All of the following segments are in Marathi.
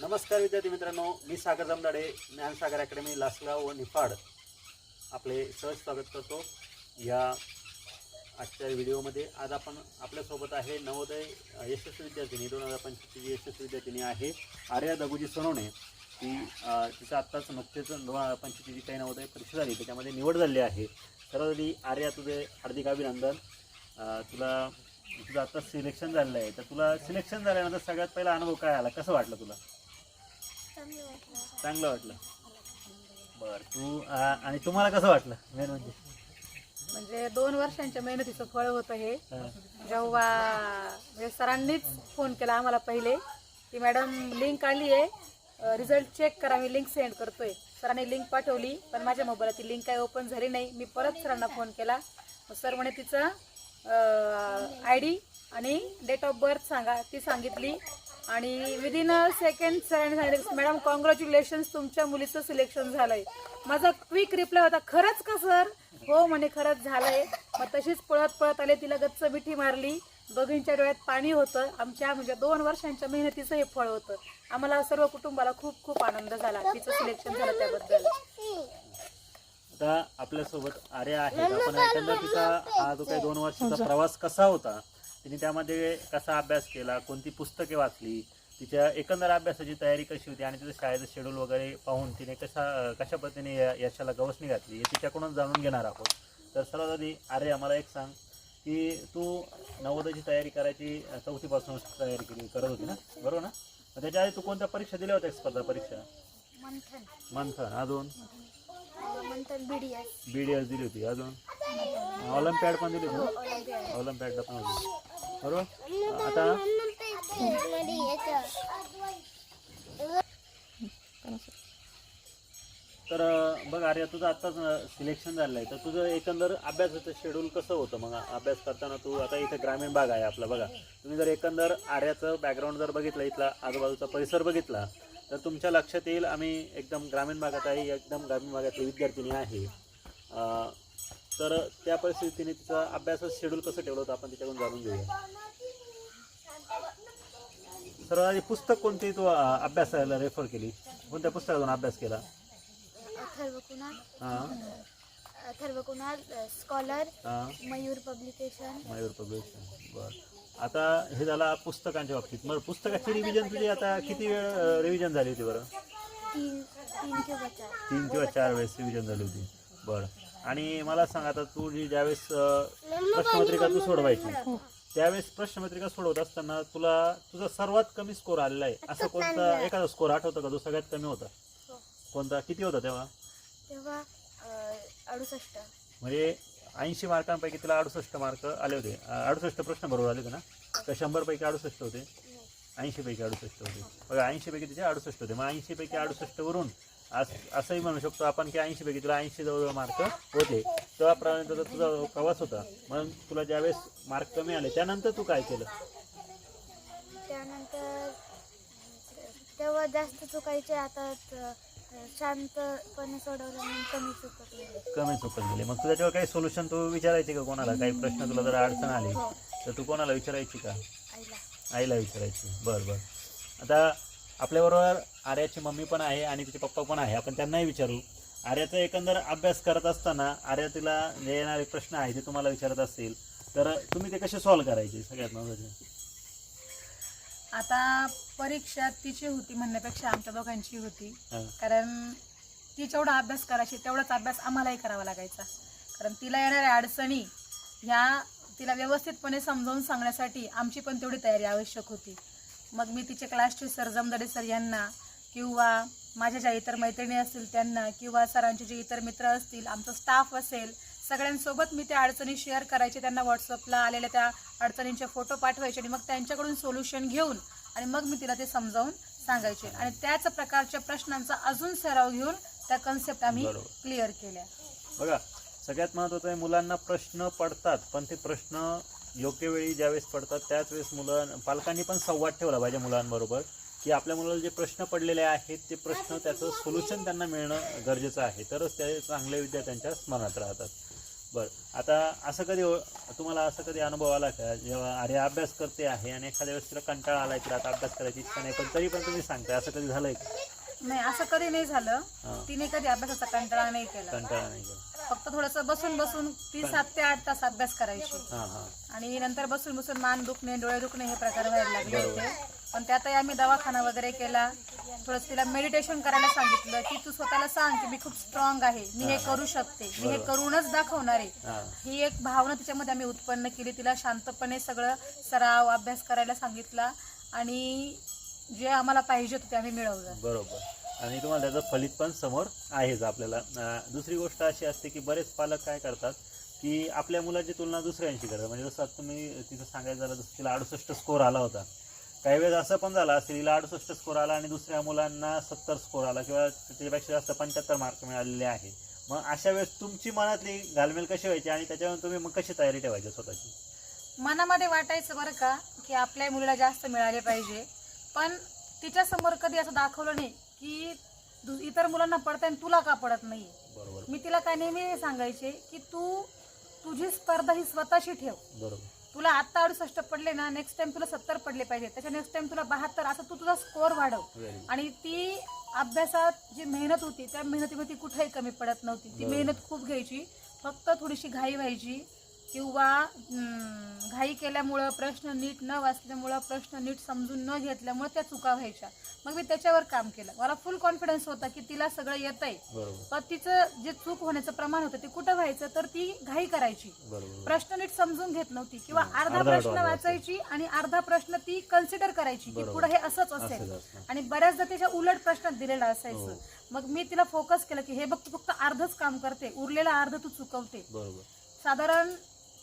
नमस्कार विद्यार्थी मित्रांनो मी सागर जमदाडे ज्ञानसागर अकॅडमी लासगाव व निफाड आपले सहज स्वागत करतो. या आजच्या व्हिडिओमध्ये आज आपण आपल्यासोबत आहे नवोदय यशस्वी विद्यार्थिनी दोन हजार पंचवीसची यशस्वी विद्यार्थिनी आहे आर्या दगुजी सोनवणे. ती तिचं आत्ताच नुकतेच दोन हजार पंचवीसची जी काही नवोदय परीक्षा झाली त्याच्यामध्ये निवड झाली आहे. सर्वांनी आर्या तुझे हार्दिक अभिनंदन. तुला तुझं आता सिलेक्शन झालेलं आहे. तर तुला सिलेक्शन झाल्यानंतर सगळ्यात पहिला अनुभव काय आला? कसं वाटलं तुला? चांगलं वाटलं. बरं तू आ, आणि तुम्हाला कसं वाटलं मेन म्हणजे? म्हणजे दोन वर्षांच्या मेहनतीचं फळ होतं हे. हा. जेव्हा म्हणजे सरांनीच फोन केला आम्हाला पहिले की मॅडम लिंक आली आहे. रिझल्ट चेक करा मी लिंक सेंड करतोय. सरांनी लिंक पाठवली पण माझ्या मोबाईलात ती लिंक काही ओपन झाली नाही. मी परत सरांना फोन केला. मग सर म्हणे तिचं आय डी आणि डेट ऑफ बर्थ सांगा. ती सांगितली. आणि विदिन अ सेकंड सरांनी सांगितलं मॅडम कॉंग्रॅच्युलेशन्स तुमच्या मुलीचं सिलेक्शन झालंय. माझा क्विक रिप्लाय होता खरंच का सर हो म्हणे खरंच झालंय. मग तशीच पळत पळत आले तिला गच्च मिठी मारली. दोघींच्या डोळ्यात पाणी होतं. आमच्या म्हणजे दोन वर्षांच्या मेहनतीचं हे फळ होतं. आम्हाला सर्व कुटुंबाला खूप खूप आनंद झाला. तिचं सिलेक्शन झालं त्याबद्दल. आता आपल्यासोबत आर्या आहेत. आपण तिचा हा जो काही दोन वर्षाचा प्रवास कसा होता तिने त्यामध्ये कसा अभ्यास केला कोणती पुस्तके वाचली तिच्या एकंदर अभ्यासाची तयारी कशी होती आणि तिचं शाळेचं शेड्यूल वगैरे पाहून तिने कशा कशा पद्धतीने या- यशाला गवसणी घातली हे तिच्याकडून जाणून घेणार आहोत. तर सर्वात आधी आर्या मला एक सांग की तू नवोदयची तयारी करायची चौथीपासून तयारी केली करत होती ना? बरोबर ना? मग त्याच्या आधी तू कोणत्या परीक्षा दिल्या होत्या स्पर्धा परीक्षा? मंथन. मंथन अजून? बी डी एस दिली होती अजून? ऑलिम्पियाड पण दिली होती ऑलिम्पियाडला पण होती. बरोबर? आता? तर बघ आर्या तुझं आत्ताच सिलेक्शन झालं आहे तर तुझं एकंदर अभ्यासाचं शेड्यूल कसं होतं मग? अभ्यास करताना तू आता इथे ग्रामीण भाग आहे आपला बघा. तुम्ही जर एकंदर आर्याचं बॅकग्राऊंड जर बघितलं इथला आजूबाजूचा परिसर बघितला तर तुमच्या लक्षात येईल आम्ही एकदम ग्रामीण भागात आहे एकदम ग्रामीण भागातली विद्यार्थिनी आहे. तर त्या परिस्थितीने तिचा अभ्यासाचं शेड्यूल कसं ठेवलं होतं आपण तिच्याकडून जाणून घेऊया. सर्वात आधी पुस्तक कोणती तू अभ्यासाला रेफर केली? कोणत्या पुस्तकातून अभ्यास केला? अथर्व कुणाल हां. अथर्व कुणाल स्कॉलर हां. मयूर पब्लिकेशन मयूर पब्लिकेशन बरं. आता हे झाला पुस्तकांच्या बाबतीत. मग पुस्तकाची रिव्हिजन तुझी आता किती वेळ रिव्हिजन झाली होती बरं? तीन तीन किंवा चार. तीन किंवा चार वेळेस रिव्हिजन झाली होती. बरं. आणि मला सांग आता तू जी ज्यावेळेस प्रश्नपत्रिका तू सोडवायची. त्यावेळेस प्रश्नपत्रिका सोडवत असताना तुला तुझा सर्वात कमी स्कोर आलेला आहे. असं कोणता एखादा स्कोर आठवतं का जो सगळ्यात कमी होता? हो. कोणता? किती होता तेव्हा? अडुसष्ट. म्हणजे ऐंशी मार्कांपैकी तिला अडुसष्ट मार्क आले होते. अडुसष्ट प्रश्न बरोबर आले होते ना? का शंभरपैकी अडुसष्ट होते. ऐंशीपैकी अडुसष्ट होते. बघा ऐंशीपैकी तिचे अडुसष्ट होते. मग ऐंशीपैकी अडुसष्टवरून आज असंही म्हणू शकतो आपण की ऐंशीपैकी तुला ऐंशी जवळ मार्क होते. तेव्हापर्यंत तुझा प्रवास होता. मग तुला ज्यावेळेस मार्क कमी आले त्यानंतर तू काय केलं? त्यानंतर तेव्हा जास्त चुकायचे आता शांतपणे सोडवलं म्हणून कमी चुकत कमी चुकत गेले. मग तू त्याच्यावर काही सोल्युशन तू विचारायचे का कोणाला? काही प्रश्न तुला जर अडचण आली हो. तर तू कोणाला विचारायची का? आईला विचारायची. बरं बरं. आता आपल्याबरोबर आर्याची मम्मी पण आहे आणि तिचे पप्पा पण आहे. आपण त्यांनाही विचारू. आर्याचा एकंदर अभ्यास करत असताना आर्या तिला येणारे प्रश्न आहे ते तुम्हाला विचारत असतील. तर तुम्ही ते कसे सॉल्व्ह करायचे? सगळ्यात महत्त्वाचे. आता परीक्षा तिची होती म्हणण्यापेक्षा आमच्या दोघांची होती. हां. कारण ती जेवढा अभ्यास करायची तेवढाच अभ्यास आम्हालाही करावा लागायचा. कारण तिला येणाऱ्या अडचणी ह्या तिला व्यवस्थितपणे समजावून सांगण्यासाठी आमची पण तेवढी तयारी आवश्यक होती. मग मी तिचे क्लासचे सर जमदडे सर यांना किंवा माझ्या ज्या इतर मैत्रिणी असतील त्यांना किंवा सरांचे जे इतर मित्र असतील आमचा स्टाफ असेल सगळ्यांसोबत मी त्या अडचणी शेअर करायचे. त्यांना व्हॉट्सअपला आलेल्या त्या अडचणींचे फोटो पाठवायचे आणि मग त्यांच्याकडून सोल्युशन घेऊन आणि मग मी तिला ते समजावून सांगायचे. आणि त्याच प्रकारच्या प्रश्नांचा अजून सराव घेऊन त्या कन्सेप्ट आम्ही. क्लिअर केल्या. बघा सगळ्यात महत्त्वाचं आहे मुलांना प्रश्न पडतात पण ते प्रश्न योग्य वेळी ज्यावेळेस पडतात त्याच वेळेस मुलं पालकांनी पण संवाद ठेवला पाहिजे मुलांबरोबर की आपल्या मुलाला जे प्रश्न पडलेले आहेत ते प्रश्न त्याचं सोल्युशन त्यांना मिळणं गरजेचं आहे. तरच ते चांगले विद्यार्थ्यांच्या स्मरणात राहतात. बर आता असं कधी हो- तुम्हाला असं कधी अनुभव आला का? जेव्हा अरे अभ्यास करते आहे आणि एखाद्या वेळेस तिला कंटाळा आलाय तिला आता अभ्यास करायची इच्छा नाही पण तरी पण तुम्ही सांगताय असं कधी झालंय का? नाही असं कधी नाही झालं. तिने कधी अभ्यासाचा कंटाळा नाही केला. कंटाळा नाही केला. फक्त थोडस बसून बसून ती सात ते आठ तास अभ्यास करायची. हां हां. आणि नंतर बसून बसून मान दुखणे डोळे दुखणे हे प्रकार व्हायला लागले होते. पण त्यातही आम्ही दवाखाना वगैरे केला. थोडस तिला मेडिटेशन करायला सांगितलं की तू स्वतःला सांग की मी खूप स्ट्रॉंग आहे. मी हे करू शकते. मी हे करूनच दाखवणार आहे. हां. ही एक भावना तिच्यामध्ये आम्ही उत्पन्न केली. तिला शांतपणे सगळं सराव अभ्यास करायला सांगितला. आणि जे आम्हाला पाहिजे होतं ते आम्ही मिळवलं. बरोबर. आणि तुम्हाला त्याचं फलित पण समोर आहेच आपल्याला. दुसरी गोष्ट अशी असते की बरेच पालक काय करतात की आपल्या मुलाची तुलना दुसऱ्यांशी करतात. म्हणजे जसं आता तुम्ही तिथं सांगायचं झालं जसं तिला अडुसष्ट स्कोर आला होता. काही वेळेस असं पण झालं असेल तिला अडुसष्ट स्कोर आला आणि दुसऱ्या मुलांना सत्तर स्कोर आला किंवा त्याच्यापेक्षा जास्त पंच्याहत्तर मार्क मिळालेले आहे. मग अशा वेळेस तुमची मनातली घालमेल कशी व्हायची आणि त्याच्यावर तुम्ही मग कशी तयारी ठेवायची स्वतःची? मनामध्ये वाटायचं बरं का की आपल्या मुलीला जास्त मिळाले पाहिजे. पण तिच्यासमोर कधी असं दाखवलं नाही. की दु- इतर मुलांना पडतंय आणि तुला का पडत नाही बरोबर. मी तिला काय नेहमी सांगायचे की तू तुझी स्पर्धा ही स्वतःशी ठेव. बरोबर. तुला आता अडुसष्ट पडले ना नेक्स्ट टाइम तुला सत्तर पडले पाहिजे. त्याच्या नेक्स्ट टाइम तुला बहात्तर असं तू तुझा स्कोअर वाढव. आणि ती अभ्यासात जी मेहनत होती त्या मेहनतीमध्ये ती कुठेही कमी पडत नव्हती. ती बरोबर. मेहनत खूप घ्यायची. फक्त थोडीशी घाई व्हायची. किंवा घाई केल्यामुळं प्रश्न नीट न वाचल्यामुळं प्रश्न नीट समजून न घेतल्यामुळं त्या चुका व्हायच्या. मग मी त्याच्यावर काम केलं. मला फुल कॉन्फिडन्स होता की तिला सगळं येतंय. बरोबर. पण तिचं जे चूक होण्याचं प्रमाण होतं ते कुठं व्हायचं? तर ती घाई करायची. प्रश्न नीट समजून घेत नव्हती. किंवा अर्धा प्रश्न वाचायचा. आणि अर्धा प्रश्न ती कन्सिडर करायची की. पुढे हे असंच असेल. आणि बऱ्याचदा त्याच्या उलट प्रश्नात दिलेला असायचं. हो. मग मी तिला फोकस केलं की हे बघ तू फक्त अर्धच काम करते. उरलेला अर्ध तू चुकवते. साधारण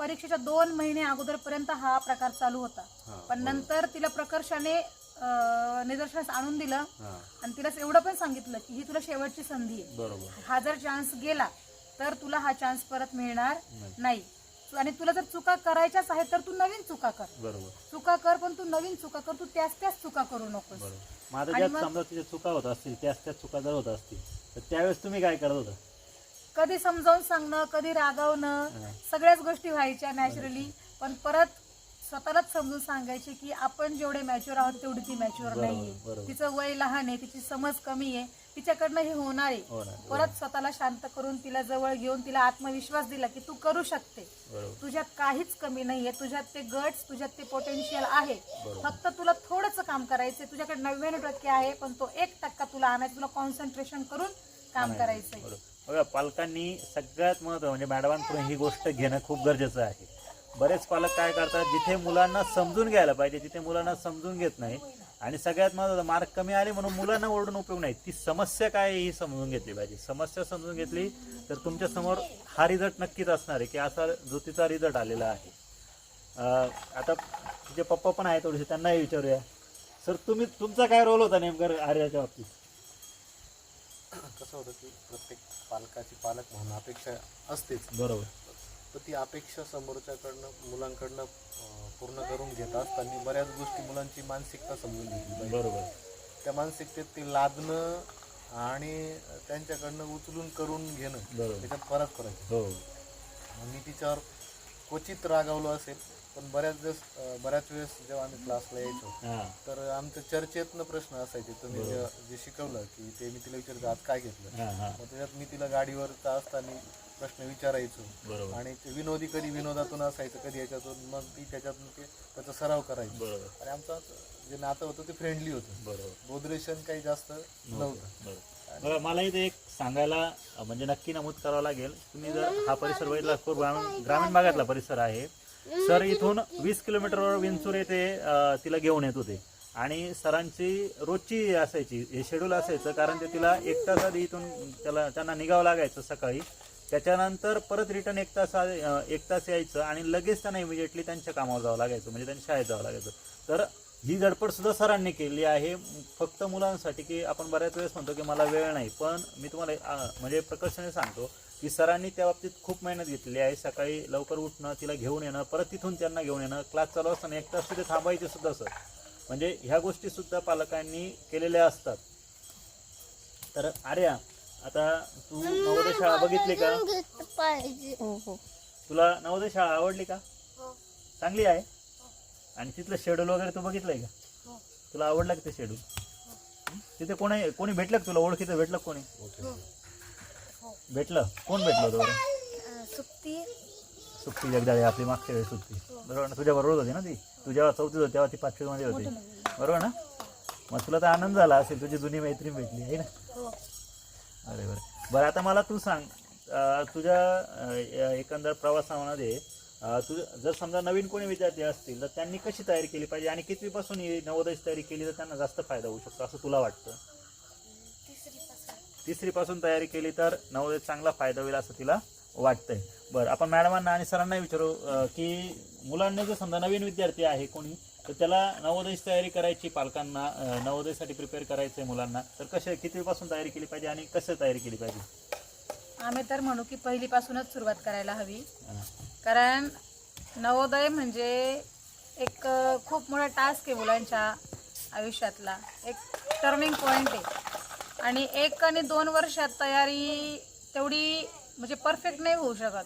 परीक्षेच्या दोन महिने अगोदरपर्यंत हा प्रकार चालू होता. पण नंतर तिला प्रकर्षाने निदर्शनास आणून दिलं आणि तिला एवढं पण सांगितलं की ही तुला शेवटची संधी आहे. हा जर चान्स गेला तर तुला हा चान्स परत मिळणार नाही. आणि तुला जर चुका करायच्याच आहेत तर तू नवीन चुका कर. बरोबर. चुका कर पण तू नवीन चुका कर. तू त्याच त्याच चुका करू नकोस. समजा तिच्या चुका होत असतील त्याच त्याच चुका जर होत असतील तर त्यावेळेस तुम्ही काय करत होता? कधी समजावून सांगणं कधी रागवणं. सगळ्याच गोष्टी व्हायच्या नॅचरली पण परत स्वतःलाच समजून सांगायचे की आपण जेवढे मॅच्युअर आहोत तेवढी ती मॅच्युअर नाहीये. तिचं वय लहान आहे तिची समज कमी आहे तिच्याकडनं हे होणार आहे. परत स्वतःला शांत करून तिला जवळ घेऊन तिला आत्मविश्वास दिला की तू करू शकते. तुझ्यात काहीच कमी नाहीये तुझ्यात ते गट्स तुझ्यात ते पोटेन्शियल आहे. फक्त तुला थोडंसं काम करायचंय. तुझ्याकडे नव्याण्णव टक्के आहे पण तो एक टक्का तुला आणायचा तुला कॉन्सन्ट्रेशन करून काम करायचंय. बघा पालकांनी सगळ्यात महत्त्व म्हणजे मॅडमांकडून ही गोष्ट घेणं खूप गरजेचं आहे. बरेच पालक काय करतात जिथे मुलांना समजून घ्यायला पाहिजे तिथे मुलांना समजून घेत नाही आणि सगळ्यात महत्वाचं मार्क कमी आले म्हणून मुलांना ओरडून उपयोग नाही. ती समस्या काय ही समजून घेतली पाहिजे. समस्या समजून घेतली तर तुमच्यासमोर हा रिझल्ट नक्कीच असणार आहे की असा ज्योतीचा रिझल्ट आलेला आहे. आता तिचे पप्पा पण आहे थोडेसे त्यांनाही विचारूया. सर तुम्ही तुमचा काय रोल होता नेमकं आर्याच्या बाबतीत? कसं होतं की प्रत्येक पालकाची पालक म्हणून अपेक्षा असतेच. बरोबर. तर ती अपेक्षा समोरच्याकडनं मुलांकडनं पूर्ण करून घेत असताना बऱ्याच गोष्टी मुलांची मानसिकता समजून घेतली पाहिजे. बरोबर. त्या मानसिकतेत ते लादणं आणि त्यांच्याकडनं उचलून करून घेणं त्याच्यात फरक फरक हो. मी तिच्यावर क्वचित रागावलो असेल पण बऱ्याच वेळेस अं, बऱ्याच वेळेस जेव्हा आम्ही क्लासला यायचो हां. तर आमच्या चर्चेतनं प्रश्न असायचे. तुम्ही जे जे शिकवलं की ते मी तिला विचारतो आज काय घेतलं? हां हां. मग त्याच्यात मी तिला गाडीवर असताना प्रश्न विचारायचो. बरोबर. आणि ते विनोदी कधी विनोदातून असायचं कधी याच्यातून मग ती त्याच्यातून ते त्याचा सराव करायची. बरोबर. आणि आमचं जे नातं होतं ते फ्रेंडली होतं. बरोबर. बोधरेशन काही जास्त नव्हतं. बरोबर. मला इथे एक सांगायला अं, म्हणजे नक्की नमूद करावं लागेल. तुम्ही जर हा परिसर बघितला ग्रामीण भागातला परिसर आहे. सर इथून वीस किलोमीटरवर विंचूर येथे तिला घेऊन येत होते. आणि सरांची रोजची असायची हे शेड्यूल असायचं कारण ते तिला एक तास आधी इथून त्याला त्यांना निघावं लागायचं सकाळी. त्याच्यानंतर परत रिटर्न एक तास एक तास यायचं आणि लगेच त्यांना इमिजिएटली त्यांच्या कामावर जावं लागायचं म्हणजे त्यांच्या शाळेत जावं लागायचं. तर ही धडपड सुद्धा सरांनी केली आहे. फक्त मुलांसाठी की आपण बऱ्याच वेळेस म्हणतो की मला वेळ नाही पण मी तुम्हाला म्हणजे प्रकर्षाने सांगतो की सरांनी त्या बाबतीत खूप मेहनत घेतलेली आहे. सकाळी लवकर उठणं तिला घेऊन येणं परत तिथून त्यांना घेऊन येणं क्लास चालू असताना एक तास तिथे थांबायचे सुद्धा सर. म्हणजे ह्या गोष्टी सुद्धा पालकांनी केलेल्या असतात. तर आर्या आता तू नवोदय शाळा बघितली का? पाहिजे. हो हो. तुला नवोदय शाळा आवडली का? हो. चांगली आहे? आणि तिथलं शेड्यूल वगैरे तू बघितलंय का? हो. तुला आवडलं का ते शेड्यूल तिथे कोणी कोणी भेटलं का तुला? ओळखीचं भेटलं का कोणी? भेटलं? कोण भेटलं होतं सुप्ती. सुट्टी जगदाळे आपली मागच्या वेळेस सुट्टी बरोबर ना? तुझ्या बरोबर होती ना ती? तू जेव्हा चौथीत होती तेव्हा ती पाचवीमध्ये होती. बरोबर ना? मग तुला तर आनंद झाला असेल तुझी जुनी मैत्रीण भेटली आहे ना? हो. अरे बरं. बरं आता मला तू सांग अं, तुझ्या एकंदर प्रवासामध्ये अं, तू जर समजा नवीन कोणी विद्यार्थी असतील तर त्यांनी कशी तयारी केली पाहिजे? आणि कितवीपासून ही नवोदयची तयारी केली तर त्यांना जास्त फायदा होऊ शकतो असं तुला वाटतं? तिसरीपासून तयारी केली तर नवोदय चांगला फायदा होईल असं तिला वाटतंय. बरं आपण मॅडमांना आणि सरांना विचारू की मुलांना जर समजा नवीन विद्यार्थी आहे कोणी तर त्याला नवोदयची तयारी करायची पालकांना नवोदयसाठी प्रिपेअर करायचं आहे मुलांना तर कसे कितवीपासून तयारी केली पाहिजे आणि कसं तयारी केली पाहिजे? आम्ही तर म्हणू की पहिलीपासूनच सुरुवात करायला हवी. कारण नवोदय म्हणजे एक खूप मोठा टास्क आहे मुलांच्या आयुष्यातला. एक टर्निंग पॉईंट आहे. आणि एक आणि दोन वर्षात तयारी तेवढी म्हणजे परफेक्ट नाही होऊ शकत.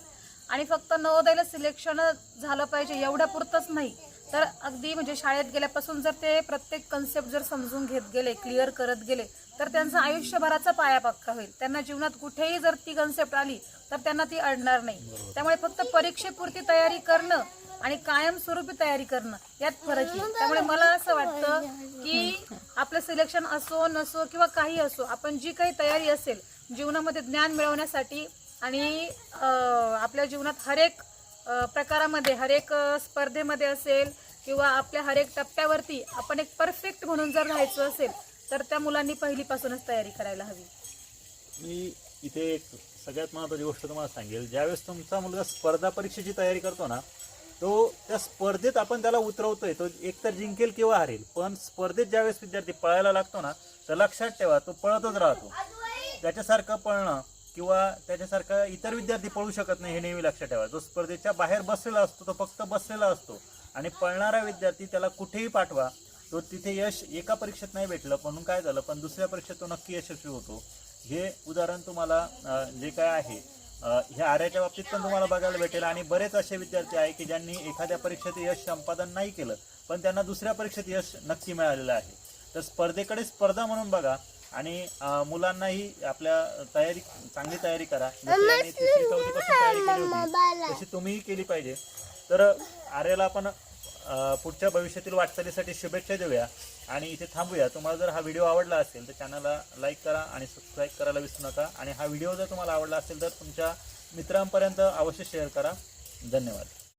आणि फक्त नवोदयला सिलेक्शन झालं पाहिजे एवढ्या पुरतंच नाही. तर अगदी म्हणजे शाळेत गेल्यापासून जर ते प्रत्येक कन्सेप्ट जर समजून घेत गेले क्लिअर करत गेले तर त्यांचा आयुष्यभराचा पाया पक्का होईल. त्यांना जीवनात कुठेही जर ती कन्सेप्ट आली तर त्यांना ती अडणार नाही. त्यामुळे फक्त परीक्षेपुरती तयारी करणं आणि कायमस्वरूपी तयारी करणं यात फरक आहे. त्यामुळे मला असं वाटतं की आपलं सिलेक्शन असो नसो किंवा काही असो आपण जी काही तयारी असेल जीवनामध्ये ज्ञान मिळवण्यासाठी आणि आपल्या जीवनात हरेक प्रकारामध्ये हरेक स्पर्धेमध्ये असेल किंवा आपल्या हरेक टप्प्यावरती आपण एक परफेक्ट म्हणून जर राहायचं असेल तर त्या मुलांनी पहिलीपासूनच तयारी करायला हवी. मी इथे एक सगळ्यात महत्त्वाची गोष्ट तुम्हाला सांगेल. ज्यावेळेस तुमचा मुलगा स्पर्धा परीक्षेची तयारी करतो ना तो त्या स्पर्धेत आपण त्याला उतरवतोय तो एकतर जिंकेल किंवा हरेल पण स्पर्धेत ज्यावेळेस विद्यार्थी पळायला लागतो ना तर लक्षात ठेवा तो पळतच राहतो. त्याच्यासारखं पळणं किंवा त्याच्यासारखं इतर विद्यार्थी पळू शकत नाही हे नेहमी लक्षात ठेवा. जो स्पर्धेच्या बाहेर बसलेला असतो तो फक्त बसलेला असतो. आणि पळणारा विद्यार्थी त्याला कुठेही पाठवा तो तिथे यश एका परीक्षेत नाही भेटलं म्हणून काय झालं पण दुसऱ्या परीक्षेत तो नक्की यशस्वी होतो. हे उदाहरण तुम्हाला जे काय आहे ह्या आर्याच्या बाबतीत पण तुम्हाला बघायला भेटेल. आणि बरेच असे विद्यार्थी आहे की ज्यांनी एखाद्या परीक्षेत यश संपादन नाही केलं पण त्यांना दुसऱ्या परीक्षेत यश नक्की मिळालेलं आहे. तर स्पर्धेकडे स्पर्धा म्हणून बघा आणि मुलांनाही आपल्या तयारी चांगली तयारी करा. तयारी केली होती. तशी तुम्हीही केली पाहिजे. तर आर्याला आपण पुढच्या भविष्यातील वाटचालीसाठी शुभेच्छा देऊया. आणि इथे थांबूया. तुम्हाला जर हा व्हिडिओ आवडला असेल तर चॅनलला लाईक करा आणि सबस्क्राईब करायला विसरू नका. आणि हा व्हिडिओ जर तुम्हाला आवडला असेल तर तुमच्या मित्रांपर्यंत अवश्य शेअर करा. धन्यवाद.